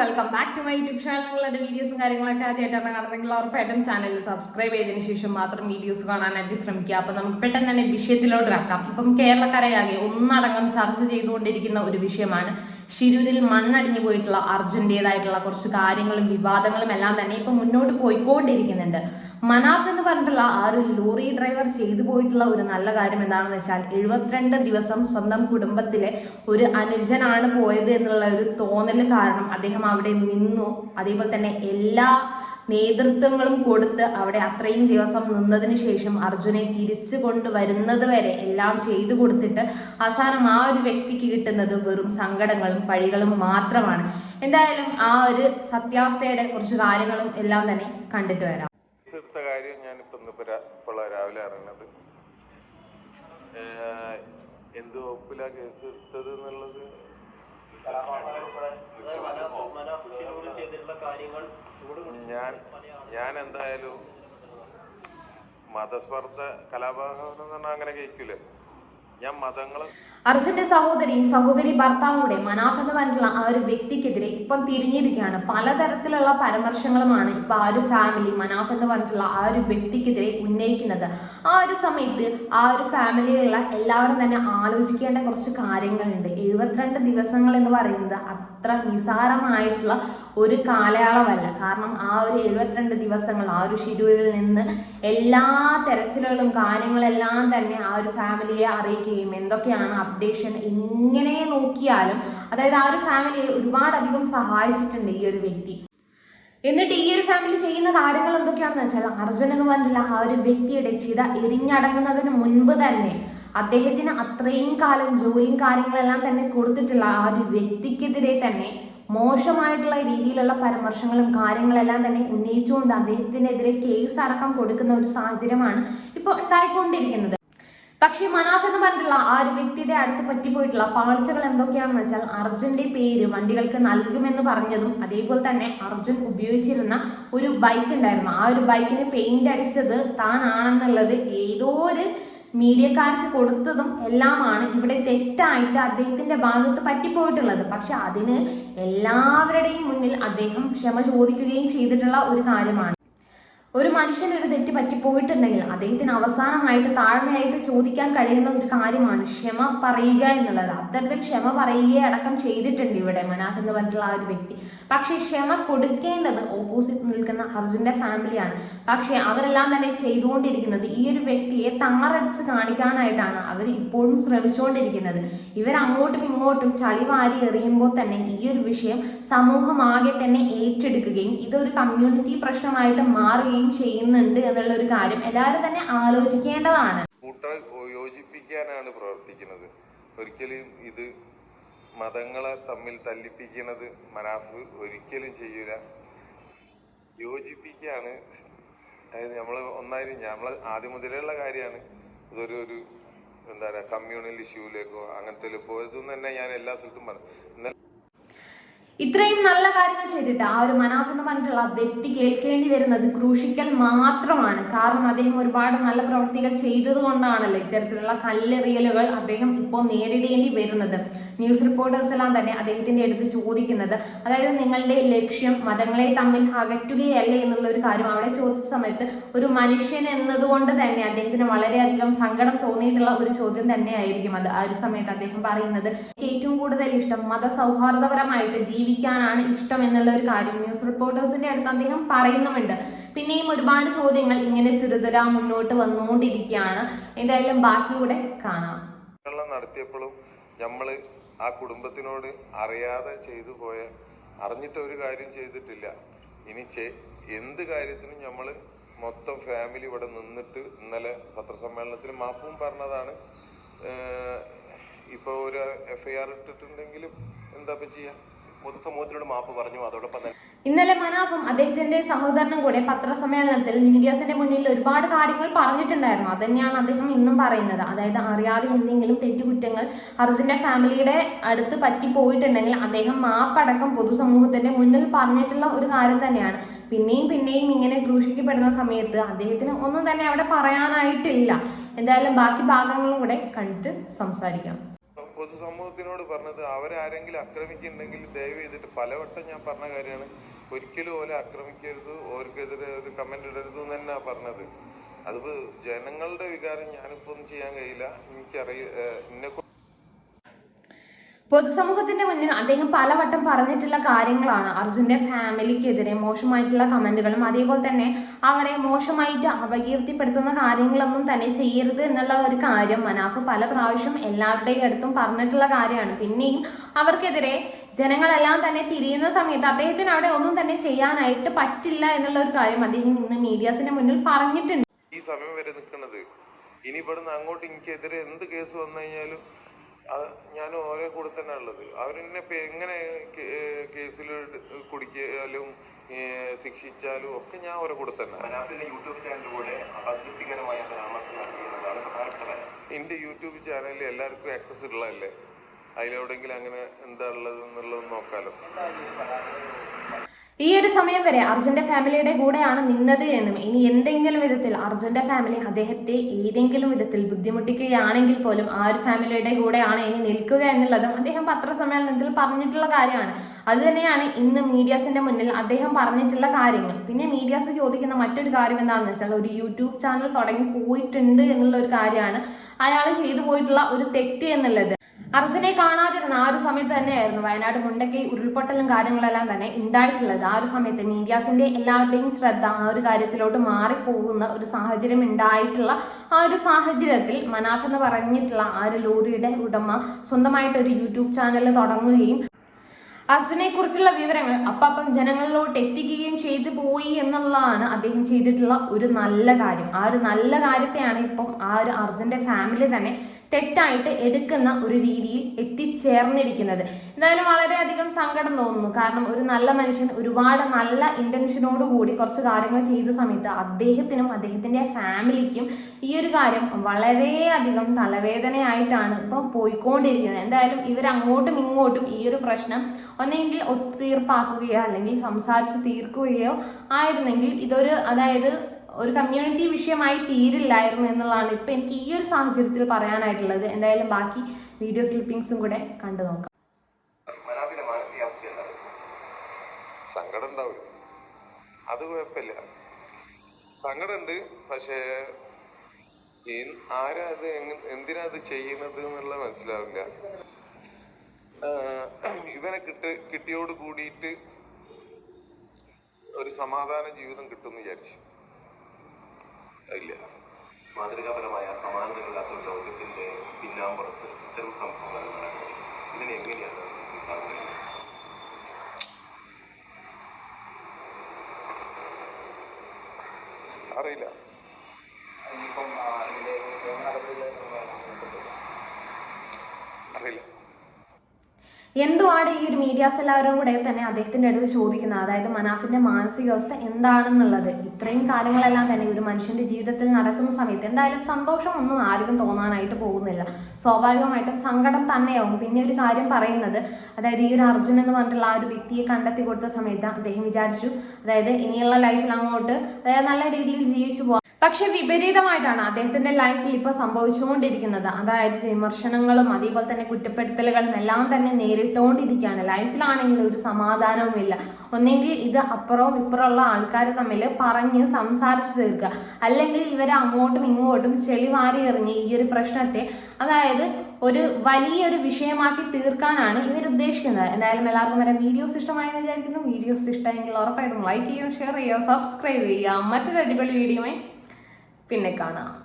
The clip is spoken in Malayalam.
Welcome back to my YouTube channel നിങ്ങളുടെ വീഡിയോസും കാര്യങ്ങളൊക്കെ ആദ്യമായിട്ടാണ് കാണുന്നെങ്കിൽ ഉറപ്പായിട്ടും ചാനൽ സബ്സ്ക്രൈബ് ചെയ്തതിന് ശേഷം മാത്രം വീഡിയോസ് കാണാനായിട്ട് ശ്രമിക്കുക. അപ്പൊ നമുക്ക് പെട്ടെന്ന് തന്നെ വിഷയത്തിലോട്ട് ഇറക്കാം. ഇപ്പം കേരളക്കരയാകെ ഒന്നടങ്കം ചർച്ച ചെയ്തുകൊണ്ടിരിക്കുന്ന ഒരു വിഷയമാണ് ഷിരൂരിൽ മണ്ണടിഞ്ഞു പോയിട്ടുള്ള അർജന്റേതായിട്ടുള്ള കുറച്ച് കാര്യങ്ങളും വിവാദങ്ങളും എല്ലാം തന്നെ ഇപ്പം മുന്നോട്ട് പോയിക്കൊണ്ടിരിക്കുന്നുണ്ട്. മനാഫ് എന്ന് പറഞ്ഞിട്ടുള്ള ആ ഒരു ലോറി ഡ്രൈവർ ചെയ്തു പോയിട്ടുള്ള ഒരു നല്ല കാര്യം എന്താണെന്ന് വെച്ചാൽ എഴുപത്തിരണ്ട് ദിവസം സ്വന്തം കുടുംബത്തിലെ ഒരു അനുജനാണ് പോയത് എന്നുള്ള ഒരു തോന്നൽ കാരണം അദ്ദേഹം അവിടെ നിന്നു. അതേപോലെ തന്നെ എല്ലാ നേതൃത്വങ്ങളും കൊടുത്ത് അവിടെ അത്രയും ദിവസം നിന്നതിന് ശേഷം അർജുനെ തിരിച്ചു കൊണ്ടുവരുന്നത് വരെ എല്ലാം ചെയ്തു കൊടുത്തിട്ട് അവസാനം ആ ഒരു വ്യക്തിക്ക് കിട്ടുന്നത് വെറും സങ്കടങ്ങളും പഴികളും മാത്രമാണ്. എന്തായാലും ആ ഒരു സത്യാവസ്ഥയുടെ കുറച്ച് കാര്യങ്ങളും എല്ലാം തന്നെ കണ്ടിട്ട് വരാം. എടുത്ത കാര്യം ഞാനിപ്പോൾ ഇന്നിപ്പോൾ ഇപ്പോൾ രാവിലെ അറിയുന്നത് ഏഹ്, എന്ത് വകുപ്പിലാ കേസ് എടുത്തത് എന്നുള്ളത്? ഞാൻ ഞാൻ എന്തായാലും മതസ്പർദ്ധ കലാപഹനം എന്ന് പറഞ്ഞാൽ അങ്ങനെ കേൾക്കില്ല ഞാൻ മതങ്ങൾ അർജുന്റെ സഹോദരിയും സഹോദരി ഭർത്താവും കൂടെ മനാഫ് എന്ന് പറഞ്ഞിട്ടുള്ള ആ ഒരു വ്യക്തിക്കെതിരെ ഇപ്പം തിരിഞ്ഞിരിക്കുകയാണ്. പലതരത്തിലുള്ള പരാമർശങ്ങളുമാണ് ഇപ്പൊ ആ ഒരു ഫാമിലി മനാഫ് എന്ന് പറഞ്ഞിട്ടുള്ള ആ ഒരു വ്യക്തിക്കെതിരെ ഉന്നയിക്കുന്നത്. ആ ഒരു സമയത്ത് ആ ഒരു ഫാമിലിയിലുള്ള എല്ലാവരും തന്നെ ആലോചിക്കേണ്ട കുറച്ച് കാര്യങ്ങളുണ്ട്. എഴുപത്തിരണ്ട് ദിവസങ്ങൾ എന്ന് പറയുന്നത് അത്ര നിസാരമായിട്ടുള്ള ഒരു കാലയളവല്ല. കാരണം ആ ഒരു എഴുപത്തിരണ്ട് ദിവസങ്ങൾ ആ ഒരു ഷെഡ്യൂളിൽ നിന്ന് എല്ലാ തെരച്ചിലുകളും കാര്യങ്ങളെല്ലാം തന്നെ ആ ഒരു ഫാമിലിയെ അറിയിക്കുകയും എന്തൊക്കെയാണ് അപ്ഡേഷൻ എങ്ങനെ നോക്കിയാലും അതായത് ആ ഒരു ഫാമിലിയെ ഒരുപാടധികം സഹായിച്ചിട്ടുണ്ട് ഈ ഒരു വ്യക്തി. എന്നിട്ട് ഈ ഒരു ഫാമിലി ചെയ്യുന്ന കാര്യങ്ങൾ എന്തൊക്കെയാണെന്ന് വെച്ചാൽ അർജുൻ എന്ന് പറഞ്ഞില്ല ആ ഒരു വ്യക്തിയുടെ ചിത എരിഞ്ഞടങ്ങുന്നതിന് മുൻപ് തന്നെ അദ്ദേഹത്തിന് അത്രയും കാലം ജോലിയും കാര്യങ്ങളെല്ലാം തന്നെ കൊടുത്തിട്ടുള്ള ആ ഒരു വ്യക്തിക്കെതിരെ തന്നെ മോശമായിട്ടുള്ള രീതിയിലുള്ള പരാമർശങ്ങളും കാര്യങ്ങളെല്ലാം തന്നെ ഉന്നയിച്ചുകൊണ്ട് അദ്ദേഹത്തിനെതിരെ കേസ് അടക്കം കൊടുക്കുന്ന ഒരു സാഹചര്യമാണ് ഇപ്പോൾ ഉണ്ടായിക്കൊണ്ടിരിക്കുന്നത്. പക്ഷേ മനാഫ് എന്ന് പറഞ്ഞിട്ടുള്ള ആ ഒരു വ്യക്തിയുടെ അടുത്ത് പറ്റിപ്പോയിട്ടുള്ള പാളിച്ചകൾ എന്തൊക്കെയാണെന്ന് വെച്ചാൽ അർജുന്റെ പേര് വണ്ടികൾക്ക് നൽകുമെന്ന് പറഞ്ഞതും അതേപോലെ തന്നെ അർജുൻ ഉപയോഗിച്ചിരുന്ന ഒരു ബൈക്ക് ഉണ്ടായിരുന്നു. ആ ഒരു ബൈക്കിന് പെയിന്റ് അടിച്ചത് താനാണെന്നുള്ളത് ഏതോ ഒരു മീഡിയക്കാർക്ക് കൊടുത്തതും എല്ലാമാണ്. ഇവിടെ തെറ്റായിട്ട് അദ്ദേഹത്തിന്റെ ഭാഗത്ത് പറ്റിപ്പോയിട്ടുള്ളത്. പക്ഷെ അതിന് എല്ലാവരുടെയും മുന്നിൽ അദ്ദേഹം ക്ഷമ ചോദിക്കുകയും ചെയ്തിട്ടുള്ള ഒരു കാര്യമാണ്. ഒരു മനുഷ്യന് ഒരു തെറ്റ് പറ്റിപ്പോയിട്ടുണ്ടെങ്കിൽ അദ്ദേഹത്തിന് അവസാനമായിട്ട് താഴ്മയായിട്ട് ചോദിക്കാൻ കഴിയുന്ന ഒരു കാര്യമാണ് ക്ഷമ പറയുക എന്നുള്ളത്. അത്തരത്തിൽ ക്ഷമ പറയുകയെ അടക്കം ചെയ്തിട്ടുണ്ട് ഇവിടെ മനാഫ് എന്ന് പറഞ്ഞിട്ടുള്ള ആ ഒരു വ്യക്തി. പക്ഷേ ക്ഷമ കൊടുക്കേണ്ടത് ഓപ്പോസിറ്റ് നിൽക്കുന്ന അർജുന്റെ ഫാമിലിയാണ് പക്ഷേ അവരെല്ലാം തന്നെ ചെയ്തുകൊണ്ടിരിക്കുന്നത് ഈ ഒരു വ്യക്തിയെ താറടിച്ച് കാണിക്കാനായിട്ടാണ് അവർ ഇപ്പോഴും ശ്രമിച്ചുകൊണ്ടിരിക്കുന്നത്. ഇവർ അങ്ങോട്ടും ഇങ്ങോട്ടും ചളി വാരി എറിയുമ്പോൾ തന്നെ ഈ ഒരു വിഷയം സമൂഹമാകെ തന്നെ ഏറ്റെടുക്കുകയും ഇതൊരു കമ്മ്യൂണിറ്റി പ്രശ്നമായിട്ട് മാറുകയും ചെയ്യുന്നുണ്ട് എന്നുള്ള ഒരു കാര്യം എല്ലാവരും തന്നെ ആലോചിക്കേണ്ടതാണ്. കൂട്ടായി യോജിപ്പിക്കാനാണ് പ്രവർത്തിക്കുന്നത്. ഒരിക്കലും ഇത് മതങ്ങളെ തമ്മിൽ തല്ലിപ്പിക്കുന്നത് മനാഫ് ഒരിക്കലും ചെയ്യൂല. യോജിപ്പിക്കാണ്. അതായത് നമ്മൾ ഒന്നായി നമ്മൾ ആദ്യം മുതലുള്ള കാര്യമാണ്. ഇതൊരു ഒരു എന്താ പറയുക കമ്മ്യൂണൽ ഇഷ്യൂലേക്കോ അങ്ങനത്തെ പോയതെന്ന് തന്നെ ഞാൻ എല്ലാ സ്ഥലത്തും പറഞ്ഞു. ഇത്രയും നല്ല കാര്യങ്ങൾ ചെയ്തിട്ട് ആ ഒരു മനാഫ് എന്ന് പറഞ്ഞിട്ടുള്ള വ്യക്തി കേൾക്കേണ്ടി വരുന്നത് ക്രൂശിക്കൽ മാത്രമാണ്. കാരണം അദ്ദേഹം ഒരുപാട് നല്ല പ്രവൃത്തികൾ ചെയ്തതുകൊണ്ടാണല്ലോ ഇത്തരത്തിലുള്ള കല്ലെറിയലുകൾ അദ്ദേഹം ഇപ്പോൾ നേരിടേണ്ടി വരുന്നത്. ന്യൂസ് റിപ്പോർട്ടേഴ്സ് എല്ലാം തന്നെ അദ്ദേഹത്തിന്റെ അടുത്ത് ചോദിക്കുന്നത് അതായത് നിങ്ങളുടെ ലക്ഷ്യം മതങ്ങളെ തമ്മിൽ അകറ്റുകയല്ലേ എന്നുള്ള ഒരു കാര്യം അവിടെ ചോദിച്ച സമയത്ത് ഒരു മനുഷ്യൻ എന്നതുകൊണ്ട് തന്നെ അദ്ദേഹത്തിന് വളരെയധികം സങ്കടം തോന്നിയിട്ടുള്ള ഒരു ചോദ്യം തന്നെയായിരിക്കും അത്. ആ ഒരു സമയത്ത് അദ്ദേഹം പറയുന്നത് ഏറ്റവും കൂടുതൽ ഇഷ്ടം മതസൗഹാർദ്ദപരമായിട്ട് ജീവിക്കാനാണ് ഇഷ്ടം എന്നുള്ള ഒരു കാര്യം ന്യൂസ് റിപ്പോർട്ടേഴ്സിന്റെ അടുത്ത് അദ്ദേഹം പറയുന്നുമുണ്ട്. പിന്നെയും ഒരുപാട് ചോദ്യങ്ങൾ ഇങ്ങനെ തിരുതര മുന്നോട്ട് വന്നുകൊണ്ടിരിക്കുകയാണ്. എന്തായാലും ബാക്കി കൂടെ കാണാം. നടത്തിയപ്പോഴും നമ്മൾ ആ കുടുംബത്തിനോട് അറിയാതെ ചെയ്തു പോയ അറിഞ്ഞിട്ട് ഒരു കാര്യം ചെയ്തിട്ടില്ല. ഇനി എന്ത് കാര്യത്തിനും നമ്മൾ മൊത്തം ഫാമിലി ഇവിടെ നിന്നിട്ട് ഇന്നലെ പത്രസമ്മേളനത്തിൽ മാപ്പും പറഞ്ഞതാണ്. ഇപ്പോൾ ഒരു എഫ് ഐ ആർ ഇട്ടിട്ടുണ്ടെങ്കിലും എന്താ ഇപ്പം മാപ്പ് പറഞ്ഞു തന്നെ ഇന്നലെ മനാഫും അദ്ദേഹത്തിന്റെ സഹോദരനും കൂടെ പത്രസമ്മേളനത്തിൽ മീഡിയാസിന്റെ മുന്നിൽ ഒരുപാട് കാര്യങ്ങൾ പറഞ്ഞിട്ടുണ്ടായിരുന്നു. അത് തന്നെയാണ് അദ്ദേഹം ഇന്നും പറയുന്നത്. അതായത് അറിയാതെ എന്തെങ്കിലും തെറ്റുകുറ്റങ്ങൾ അർജുന്റെ ഫാമിലിയുടെ അടുത്ത് പറ്റി പോയിട്ടുണ്ടെങ്കിൽ അദ്ദേഹം മാപ്പടക്കം പൊതുസമൂഹത്തിന്റെ മുന്നിൽ പറഞ്ഞിട്ടുള്ള ഒരു കാര്യം തന്നെയാണ്. പിന്നെയും പിന്നെയും ഇങ്ങനെ ക്രൂശിക്കപ്പെടുന്ന സമയത്ത് അദ്ദേഹത്തിന് ഒന്നും തന്നെ അവിടെ പറയാനായിട്ടില്ല. എന്തായാലും ബാക്കി ഭാഗങ്ങളും കൂടെ കണ്ടിട്ട് സംസാരിക്കാം. പൊതുസമൂഹത്തിനോട് പറഞ്ഞത് അവരാരെങ്കിലും ആക്രമിക്കുന്നുണ്ടെങ്കിൽ ദയവ് ചെയ്തിട്ട് പലവട്ടം ഞാൻ പറഞ്ഞ കാര്യമാണ്. ഒരിക്കലും ഓലെ ആക്രമിക്കരുത് ഓർക്കെതിരെ ഒരു കമന്റ് ഇടരുത് എന്ന് തന്നെയാണ് പറഞ്ഞത്. അതിപ്പോ ജനങ്ങളുടെ വികാരം ഞാനിപ്പോ ഒന്നും ചെയ്യാൻ കഴിയില്ല. എനിക്കറിയ എന്നെ പൊതുസമൂഹത്തിന്റെ മുന്നിൽ അദ്ദേഹം പലവട്ടം പറഞ്ഞിട്ടുള്ള കാര്യങ്ങളാണ്. അർജുന്റെ ഫാമിലിക്കെതിരെ മോശമായിട്ടുള്ള കമന്റുകളും അതേപോലെ തന്നെ അവരെ മോശമായിട്ട് അപകീർത്തിപ്പെടുത്തുന്ന കാര്യങ്ങളൊന്നും തന്നെ ചെയ്യരുത് എന്നുള്ള ഒരു കാര്യം മനാഫ് പല പ്രാവശ്യം എല്ലാവരുടെയും അടുത്തും പറഞ്ഞിട്ടുള്ള കാര്യമാണ്. പിന്നെയും അവർക്കെതിരെ ജനങ്ങളെല്ലാം തന്നെ തിരിയുന്ന സമയത്ത് അദ്ദേഹത്തിന് അവിടെ ഒന്നും തന്നെ ചെയ്യാനായിട്ട് പറ്റില്ല എന്നുള്ള ഒരു കാര്യം അദ്ദേഹം ഇന്ന് മീഡിയാസിന്റെ മുന്നിൽ പറഞ്ഞിട്ടുണ്ട്. ഈ സമയം വരെ നിൽക്കുന്നത്. ഇനി ഇവിടുന്ന് അങ്ങോട്ട് എനിക്കെതിരെ എന്ത് കേസ് വന്നു കഴിഞ്ഞാലും അത് ഞാൻ ഓരോ കൂടെ തന്നെ ഉള്ളത്. അവരെന്നെ എങ്ങനെ കേസിൽ കുടിക്കാലും ശിക്ഷിച്ചാലും ഒക്കെ ഞാൻ ഓരോ കൂടെ തന്നെ. യൂട്യൂബ് ചാനലിലൂടെ പരാമർശം നടത്തിയെന്നതാണ് കാര്യം എന്റെ യൂട്യൂബ് ചാനലിൽ എല്ലാവർക്കും ആക്സസ് ഉള്ളതല്ലേ? അതിലെവിടെയെങ്കിലും അങ്ങനെ എന്താ ഉള്ളത് എന്നുള്ളത് നോക്കാലോ ഈ ഒരു സമയം വരെ അർജുന്റെ ഫാമിലിയുടെ കൂടെയാണ് നിന്നത് എന്നും ഇനി എന്തെങ്കിലും വിധത്തിൽ അർജുന്റെ ഫാമിലി അദ്ദേഹത്തെ ഏതെങ്കിലും വിധത്തിൽ ബുദ്ധിമുട്ടിക്കുകയാണെങ്കിൽ പോലും ആ ഒരു ഫാമിലിയുടെ കൂടെയാണ് ഇനി നിൽക്കുക എന്നുള്ളതും അദ്ദേഹം പത്രസമ്മേളനത്തിൽ പറഞ്ഞിട്ടുള്ള കാര്യമാണ്. അതുതന്നെയാണ് ഇന്ന് മീഡിയാസിന്റെ മുന്നിൽ അദ്ദേഹം പറഞ്ഞിട്ടുള്ള കാര്യങ്ങൾ. പിന്നെ മീഡിയാസ് ചോദിക്കുന്ന മറ്റൊരു കാര്യം എന്താണെന്ന് വെച്ചാൽ ഒരു യൂട്യൂബ് ചാനൽ തുടങ്ങി പോയിട്ടുണ്ട് എന്നുള്ള ഒരു കാര്യമാണ്. അയാൾ ചെയ്തു പോയിട്ടുള്ള ഒരു തെറ്റ് എന്നുള്ളത്. അർജുനെ കാണാതിരുന്ന ആ ഒരു സമയത്ത് തന്നെയായിരുന്നു വയനാട് മുണ്ടക്കൈ ഉരുൾപൊട്ടലും കാര്യങ്ങളെല്ലാം തന്നെ ഉണ്ടായിട്ടുള്ളത്. ആ ഒരു സമയത്ത് മീഡിയാസിന്റെ എല്ലാവരുടെയും ശ്രദ്ധ ആ ഒരു കാര്യത്തിലോട്ട് മാറിപ്പോകുന്ന ഒരു സാഹചര്യം ഉണ്ടായിട്ടുള്ള ആ ഒരു സാഹചര്യത്തിൽ മനാഫ് എന്ന് പറഞ്ഞിട്ടുള്ള ആ ഒരു ലോറിയുടെ ഉടമ സ്വന്തമായിട്ട് ഒരു യൂട്യൂബ് ചാനൽ തുടങ്ങുകയും അർജുനെ കുറിച്ചുള്ള വിവരങ്ങൾ അപ്പം ജനങ്ങളിലോട്ട് എത്തിക്കുകയും ചെയ്തു പോയി എന്നുള്ളതാണ് അദ്ദേഹം ചെയ്തിട്ടുള്ള ഒരു നല്ല കാര്യം. ആ ഒരു നല്ല കാര്യത്തെയാണ് ഇപ്പം ആ ഒരു അർജുന്റെ ഫാമിലി തന്നെ തെറ്റായിട്ട് എടുക്കുന്ന ഒരു രീതിയിൽ എത്തിച്ചേർന്നിരിക്കുന്നത്. എന്തായാലും വളരെയധികം സങ്കടം തോന്നുന്നു. കാരണം ഒരു നല്ല മനുഷ്യൻ ഒരുപാട് നല്ല ഇന്റൻഷനോട് കൂടി കുറച്ച് കാര്യങ്ങൾ ചെയ്ത സമയത്ത് അദ്ദേഹത്തിനും അദ്ദേഹത്തിന്റെ ഫാമിലിക്കും ഈ ഒരു കാര്യം വളരെയധികം തലവേദനയായിട്ടാണ് ഇപ്പം പോയിക്കൊണ്ടിരിക്കുന്നത്. എന്തായാലും ഇവർ അങ്ങോട്ടും ഇങ്ങോട്ടും ഈ ഒരു പ്രശ്നം ഒന്നെങ്കിൽ ഒത്തുതീർപ്പാക്കുകയോ അല്ലെങ്കിൽ സംസാരിച്ച് തീർക്കുകയോ ആയിരുന്നെങ്കിൽ ഇതൊരു അതായത് ഒരു കമ്മ്യൂണിറ്റി വിഷയമായി തീരില്ലായിരുന്നു എന്നുള്ളതാണ് ഇപ്പം എനിക്ക് ഈ ഒരു സാഹചര്യത്തിൽ പറയാനായിട്ടുള്ളത്. എന്തായാലും ബാക്കി വീഡിയോ ക്ലിപ്പിംഗ്സും കൂടെ കണ്ടു നോക്കാം. സങ്കടം ഉണ്ടാവില്ല. അത് കുഴപ്പമില്ല. സങ്കടമുണ്ട് പക്ഷേ ആരാ അത് എങ്ങ- എന്തിനാ അത് ചെയ്യുന്നത് എന്നുള്ള മനസ്സിലാവില്ല. ഇവനെ കിട്ട് കിട്ടിയോട് കൂടിയിട്ട് ഒരു സമാധാന ജീവിതം കിട്ടും എന്ന് വിചാരിച്ചു. ഇല്ല. മാതൃകാപരമായ സമാനതകളില്ലാത്ത ഒരു ദൗത്യത്തിന്റെ പിന്നാമ്പുറത്ത് ഇത്തരം സംഭവങ്ങൾ നടക്കുന്നത്. ഇതിനെ എങ്ങനെയാണ് കാണുന്നത്? അറിയില്ല. എന്തുവാണ് ഈ ഒരു മീഡിയാസ് എല്ലാവരും കൂടെ തന്നെ അദ്ദേഹത്തിന്റെ അടുത്ത് ചോദിക്കുന്നത്? അതായത് മനാഫിന്റെ മാനസികാവസ്ഥ എന്താണെന്നുള്ളത്. ഇത്രയും കാര്യങ്ങളെല്ലാം തന്നെ ഒരു മനുഷ്യന്റെ ജീവിതത്തിൽ നടക്കുന്ന സമയത്ത് എന്തായാലും സന്തോഷം ഒന്നും ആർക്കും തോന്നാനായിട്ട് പോകുന്നില്ല. സ്വാഭാവികമായിട്ടും സങ്കടം തന്നെയാവും. പിന്നെ ഒരു കാര്യം പറയുന്നത് അതായത് ഈ ഒരു അർജുൻ എന്ന് പറഞ്ഞിട്ടുള്ള ആ ഒരു വ്യക്തിയെ കണ്ടെത്തി കൊടുത്ത സമയത്ത് അദ്ദേഹം വിചാരിച്ചു അതായത് ഇനിയുള്ള ലൈഫിൽ അങ്ങോട്ട് അതായത് നല്ല രീതിയിൽ ജീവിച്ചു പോകാം പക്ഷെ വിപരീതമായിട്ടാണ് അദ്ദേഹത്തിന്റെ ലൈഫിൽ ഇപ്പോൾ സംഭവിച്ചുകൊണ്ടിരിക്കുന്നത്. അതായത് വിമർശനങ്ങളും അതേപോലെ തന്നെ കുറ്റപ്പെടുത്തലുകളും എല്ലാം തന്നെ നേരിട്ടുകൊണ്ടിരിക്കുകയാണ്. ലൈഫിലാണെങ്കിൽ ഒരു സമാധാനവുമില്ല ഒന്നെങ്കിൽ ഇത് അപ്പുറവും ഇപ്പുറമുള്ള ആൾക്കാർ തമ്മിൽ പറഞ്ഞ് സംസാരിച്ചു തീർക്കുക. അല്ലെങ്കിൽ ഇവരെ അങ്ങോട്ടും ഇങ്ങോട്ടും ചെളി വാരി എറിഞ്ഞ് ഈ ഒരു പ്രശ്നത്തെ അതായത് ഒരു വലിയൊരു വിഷയമാക്കി തീർക്കാനാണ് ഇവർ ഉദ്ദേശിക്കുന്നത്. എന്തായാലും എല്ലാവർക്കും വരെ വീഡിയോസ് ഇഷ്ടമായെന്ന് വിചാരിക്കുന്നു. വീഡിയോസ് ഇഷ്ടമെങ്കിൽ ഉറപ്പായിട്ടും ലൈക്ക് ചെയ്യുക ഷെയർ ചെയ്യുക സബ്സ്ക്രൈബ് ചെയ്യുക. മറ്റൊരു അടിപൊളി വീഡിയോയുമായി പിന്നെ കാണാം.